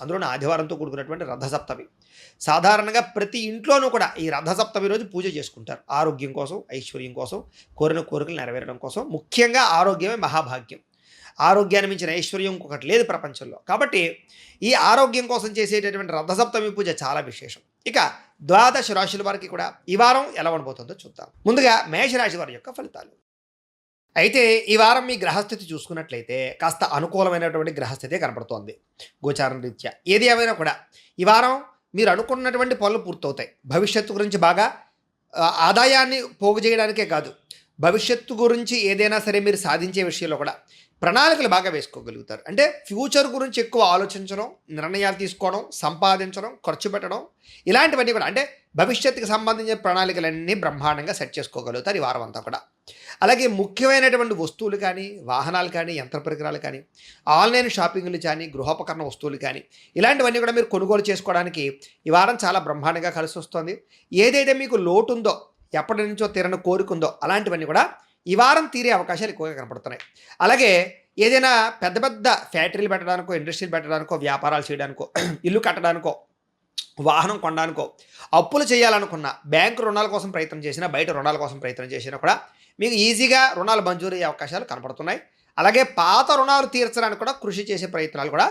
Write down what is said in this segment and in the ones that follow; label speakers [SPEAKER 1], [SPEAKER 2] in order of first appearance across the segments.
[SPEAKER 1] అందులోనూ ఆదివారంతో కూడుకున్నటువంటి రథసప్తమి. సాధారణంగా ప్రతి ఇంట్లోనూ కూడా ఈ రథసప్తమి రోజు పూజ చేసుకుంటారు. ఆరోగ్యం కోసం ఐశ్వర్యం కోసం కోరిన కోరికలు నెరవేరడం కోసం. ముఖ్యంగా ఆరోగ్యమే మహాభాగ్యం. ఆరోగ్యాన్ని మించిన ఐశ్వర్యం ఇంకొకటి లేదు ప్రపంచంలో. కాబట్టి ఈ ఆరోగ్యం కోసం చేసేటటువంటి రథసప్తమి పూజ చాలా విశేషం. ఇక ద్వాదశ రాశుల వారికి కూడా ఈ వారం ఎలా ఉండబోతుందో చూద్దాం. ముందుగా మేషరాశి వారి యొక్క ఫలితాలు. అయితే ఈ వారం మీ గ్రహస్థితి చూసుకున్నట్లయితే కాస్త అనుకూలమైనటువంటి గ్రహస్థితే కనపడుతోంది గోచారం రీత్యా. ఏది ఏమైనా కూడా ఈ వారం మీరు అనుకున్నటువంటి పనులు పూర్తవుతాయి. భవిష్యత్తు గురించి బాగా ఆదాయాన్ని పోగు చేయడానికే కాదు భవిష్యత్తు గురించి ఏదైనా సరే మీరు సాధించే విషయంలో కూడా ప్రణాళికలు బాగా వేసుకోగలుగుతారు. అంటే ఫ్యూచర్ గురించి ఎక్కువ ఆలోచించడం నిర్ణయాలు తీసుకోవడం సంపాదించడం ఖర్చు పెట్టడం ఇలాంటివన్నీ కూడా అంటే భవిష్యత్తుకి సంబంధించిన ప్రణాళికలన్నీ బ్రహ్మాండంగా సెట్ చేసుకోగలుగుతారు ఈ వారం అంతా కూడా. అలాగే ముఖ్యమైనటువంటి వస్తువులు కానీ వాహనాలు కానీ యంత్ర పరికరాలు కానీ ఆన్లైన్ షాపింగ్లు కానీ గృహోపకరణ వస్తువులు కానీ ఇలాంటివన్నీ కూడా మీరు కొనుగోలు చేసుకోవడానికి ఈ వారం చాలా బ్రహ్మాండంగా కలిసి వస్తుంది ఏదైతే మీకు లోటు ఉందో ఎప్పటి నుంచో తీరని కోరిక ఉందో అలాంటివన్నీ కూడా ఈ వారం తీరే అవకాశాలు ఎక్కువగా కనపడుతున్నాయి. అలాగే ఏదైనా పెద్ద పెద్ద ఫ్యాక్టరీలు పెట్టడానికో ఇండస్ట్రీలు పెట్టడానికో వ్యాపారాలు చేయడానికో ఇల్లు కట్టడానికో వాహనం కొనడానికో అప్పులు చేయాలనుకున్న బ్యాంకు రుణాల కోసం ప్రయత్నం చేసినా బయట రుణాల కోసం ప్రయత్నం చేసినా కూడా మీకు ఈజీగా రుణాలు మంజూరు అయ్యే అవకాశాలు కనపడుతున్నాయి. అలాగే పాత రుణాలు తీర్చడానికి కూడా కృషి చేసే ప్రయత్నాలు కూడా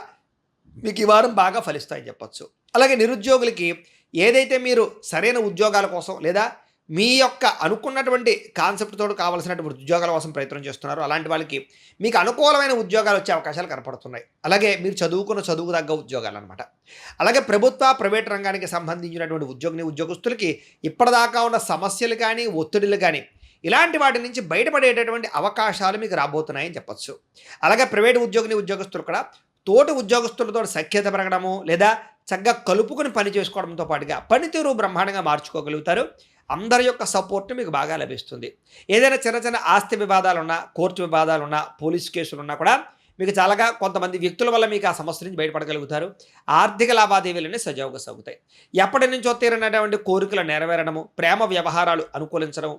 [SPEAKER 1] మీకు ఈ వారం బాగా ఫలిస్తాయని చెప్పొచ్చు. అలాగే నిరుద్యోగులకి ఏదైతే మీరు సరైన ఉద్యోగాల కోసం లేదా మీ యొక్క అనుకున్నటువంటి కాన్సెప్ట్ తోడు కావాల్సినటువంటి ఉద్యోగాల కోసం ప్రయత్నం చేస్తున్నారు. అలాంటి వాళ్ళకి మీకు అనుకూలమైన ఉద్యోగాలు వచ్చే అవకాశాలు కనపడుతున్నాయి. అలాగే మీరు చదువుకున్న చదువుకు తగ్గ ఉద్యోగాలు అనమాట అలాగే ప్రభుత్వ ప్రైవేట్ రంగానికి సంబంధించినటువంటి ఉద్యోగిని ఉద్యోగస్తులకి ఇప్పటిదాకా ఉన్న సమస్యలు కానీ ఒత్తిడులు కానీ ఇలాంటి వాటి నుంచి బయటపడేటటువంటి అవకాశాలు మీకు రాబోతున్నాయని చెప్పచ్చు. అలాగే ప్రైవేట్ ఉద్యోగిని ఉద్యోగస్తులు కూడా తోటి ఉద్యోగస్తులతో సఖ్యత పెరగడము లేదా చక్కగా కలుపుకొని పని చేసుకోవడంతో పాటుగా పనితీరు బ్రహ్మాండంగా మార్చుకోగలుగుతారు. అందరి యొక్క సపోర్ట్ మీకు బాగా లభిస్తుంది. ఏదైనా చిన్న చిన్న ఆస్తి వివాదాలు ఉన్నా కోర్టు వివాదాలు ఉన్నా పోలీస్ కేసులు ఉన్నా కూడా మీకు చాలాగా కొంతమంది వ్యక్తుల వల్ల మీకు ఆ సమస్య నుంచి బయటపడగలుగుతారు. ఆర్థిక లావాదేవీలన్నీ సజావుగా సాగుతాయి. ఎప్పటి నుంచో తీరనటువంటి కోరికలు నెరవేరడము ప్రేమ వ్యవహారాలు అనుకూలించడం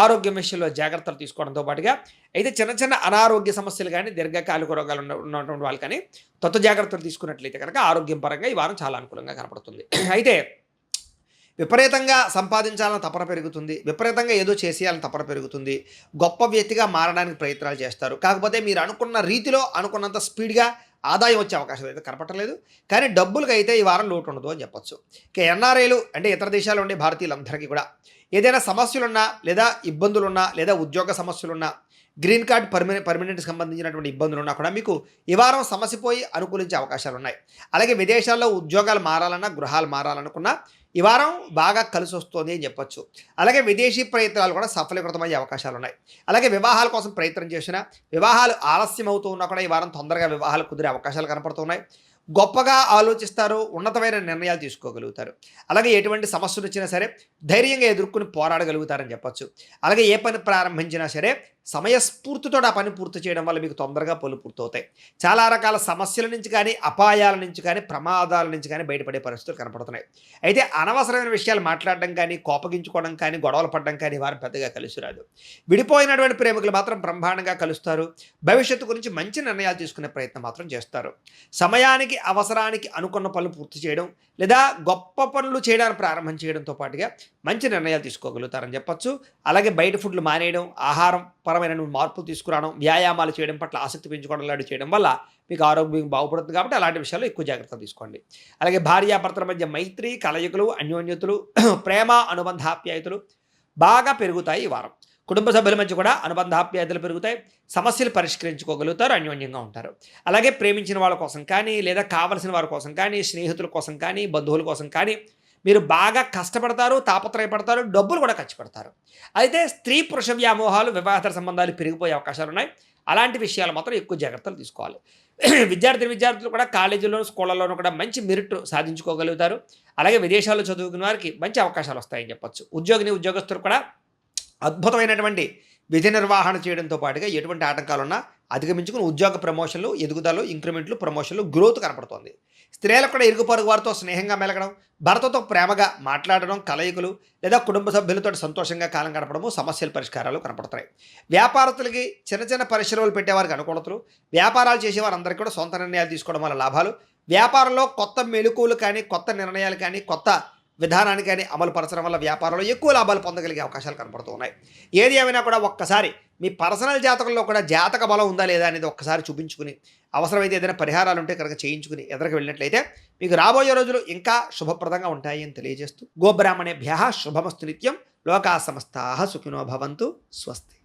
[SPEAKER 1] ఆరోగ్యం విషయంలో జాగ్రత్తలు తీసుకోవడంతో పాటుగా అయితే చిన్న చిన్న అనారోగ్య సమస్యలు కానీ దీర్ఘకాలిక రోగాలు ఉన్నటువంటి వాళ్ళు కానీ తత్వ జాగ్రత్తలు తీసుకున్నట్లయితే కనుక ఆరోగ్యం పరంగా ఈ వారం చాలా అనుకూలంగా కనపడుతుంది. అయితే విపరీతంగా సంపాదించాలని తపన పెరుగుతుంది. విపరీతంగా ఏదో చేసేయాలని తపన పెరుగుతుంది. గొప్ప వ్యక్తిగా మారడానికి ప్రయత్నాలు చేస్తారు. కాకపోతే మీరు అనుకున్న రీతిలో అనుకున్నంత స్పీడ్గా ఆదాయం వచ్చే అవకాశం అయితే కనపట్టలేదు కానీ డబ్బులకు అయితే ఈ వారం లోటు ఉండదు అని చెప్పొచ్చు. ఇక ఎన్ఆర్ఐలు అంటే ఇతర దేశాల్లో ఉండే భారతీయులందరికీ కూడా ఏదైనా సమస్యలున్నా లేదా ఇబ్బందులున్నా లేదా ఉద్యోగ సమస్యలున్నా గ్రీన్ కార్డ్ పర్మనెంట్ పర్మినెంట్కి సంబంధించినటువంటి ఇబ్బందులు ఉన్నా కూడా మీకు ఈ వారం సమస్య పోయి అనుకూలించే అవకాశాలు ఉన్నాయి అలాగే విదేశాల్లో ఉద్యోగాలు మారాలన్నా గృహాలు మారాలనుకున్నా ఈ వారం బాగా కలిసి వస్తుంది అని చెప్పొచ్చు. అలాగే విదేశీ ప్రయత్నాలు కూడా సఫలీకృతమయ్యే అవకాశాలు ఉన్నాయి అలాగే వివాహాల కోసం ప్రయత్నం చేసినా వివాహాలు ఆలస్యం అవుతూ ఉన్నా కూడా ఈ వారం తొందరగా వివాహాలు కుదిరే అవకాశాలు కనపడుతున్నాయి. గొప్పగా ఆలోచిస్తారు ఉన్నతమైన నిర్ణయాలు తీసుకోగలుగుతారు. అలాగే ఎటువంటి సమస్యలు వచ్చినా సరే ధైర్యంగా ఎదుర్కొని పోరాడగలుగుతారని చెప్పొచ్చు. అలాగే ఏ పని ప్రారంభించినా సరే సమయస్ఫూర్తితో ఆ పని పూర్తి చేయడం వల్ల మీకు తొందరగా పనులు పూర్తవుతాయి. చాలా రకాల సమస్యల నుంచి కానీ అపాయాల నుంచి కానీ ప్రమాదాల నుంచి కానీ బయటపడే పరిస్థితులు కనపడుతున్నాయి. అయితే అనవసరమైన విషయాలు మాట్లాడడం కానీ కోపగించుకోవడం కానీ గొడవలు పడడం కానీ వారు పెద్దగా కలిసి రాదు. విడిపోయినటువంటి ప్రేమికులు మాత్రం బ్రహ్మాండంగా కలుస్తారు. భవిష్యత్తు గురించి మంచి నిర్ణయాలు తీసుకునే ప్రయత్నం మాత్రం చేస్తారు. సమయానికి అవసరానికి అనుకున్న పనులు పూర్తి చేయడం లేదా గొప్ప పనులు చేయడానికి ప్రారంభం చేయడంతో పాటుగా మంచి నిర్ణయాలు తీసుకోగలుగుతారని చెప్పొచ్చు. అలాగే బయట ఫుడ్లు మానేయడం ఆహారం పరమైన మార్పులు తీసుకురావడం వ్యాయామాలు చేయడం పట్ల ఆసక్తి పెంచుకోవడం లాంటివి చేయడం వల్ల మీకు ఆరోగ్యం బాగుపడుతుంది కాబట్టి అలాంటి విషయాల్లో ఎక్కువ జాగ్రత్త తీసుకోండి. అలాగే భార్యాభర్తల మధ్య మైత్రి కలయికలు అన్యోన్యతలు ప్రేమ అనుబంధాప్యాయతలు బాగా పెరుగుతాయి ఈ వారం. కుటుంబ సభ్యుల మధ్య కూడా అనుబంధాప్యాయతలు పెరుగుతాయి. సమస్యలు పరిష్కరించుకోగలుగుతారు అన్యోన్యంగా ఉంటారు. అలాగే ప్రేమించిన వాళ్ళ కోసం కానీ లేదా కావలసిన వారి కోసం కానీ స్నేహితుల కోసం కానీ బంధువుల కోసం కానీ మీరు బాగా కష్టపడతారు తాపత్రయపడతారు డబ్బులు కూడా ఖర్చు పెడతారు. అయితే స్త్రీ పురుష వ్యామోహాలు వివాహేతర సంబంధాలు పెరిగిపోయే అవకాశాలు ఉన్నాయి. అలాంటి విషయాలు మాత్రం ఎక్కువ జాగ్రత్తలు తీసుకోవాలి. విద్యార్థి విద్యార్థులు కూడా కాలేజీలోను స్కూళ్ళలోనూ కూడా మంచి మెరిట్ సాధించుకోగలుగుతారు. అలాగే విదేశాల్లో చదువుకున్న వారికి మంచి అవకాశాలు వస్తాయని చెప్పొచ్చు. ఉద్యోగిని ఉద్యోగస్తులు కూడా అద్భుతమైనటువంటి విధి నిర్వహణ చేయడంతో పాటుగా ఎటువంటి ఆటంకాలున్నా అధిగమించుకుని ఉద్యోగ ప్రమోషన్లు ఎదుగుదల ఇంక్రిమెంట్లు ప్రమోషన్లు గ్రోత్ కనపడుతోంది. స్త్రీలకు కూడా ఇరుగు పొరుగు వారితో స్నేహంగా మెలగడం భర్తతో ప్రేమగా మాట్లాడడం కలయికలు లేదా కుటుంబ సభ్యులతో సంతోషంగా కాలం గడపడము సమస్యల పరిష్కారాలు కనపడుతున్నాయి వ్యాపారస్తులకి చిన్న చిన్న పరిశ్రమలు పెట్టేవారికి అనుకూలతలు వ్యాపారాలు చేసేవారందరికీ కూడా సొంత నిర్ణయాలు తీసుకోవడం వల్ల లాభాలు. వ్యాపారంలో కొత్త మెలకువలు కానీ కొత్త నిర్ణయాలు కానీ కొత్త విధానాన్ని కానీ అమలు పరచడం వల్ల వ్యాపారంలో ఎక్కువ లాభాలు పొందగలిగే అవకాశాలు కనపడుతూ ఉన్నాయి. ఏది ఏమైనా కూడా ఒక్కసారి మీ పర్సనల్ జాతకంలో కూడా జాతక బలం ఉందా లేదా అనేది ఒక్కసారి చూపించుకుని అవసరమైతే ఏదైనా పరిహారాలు ఉంటే కనుక చేయించుకుని ఎదురుకు వెళ్ళినట్లయితే మీకు రాబోయే రోజులు ఇంకా శుభప్రదంగా ఉంటాయి అని తెలియజేస్తూ గోబ్రాహ్మణేభ్య శుభమస్తు నిత్యం లోకా సమస్తా సుఖినో భవంతు స్వస్తి.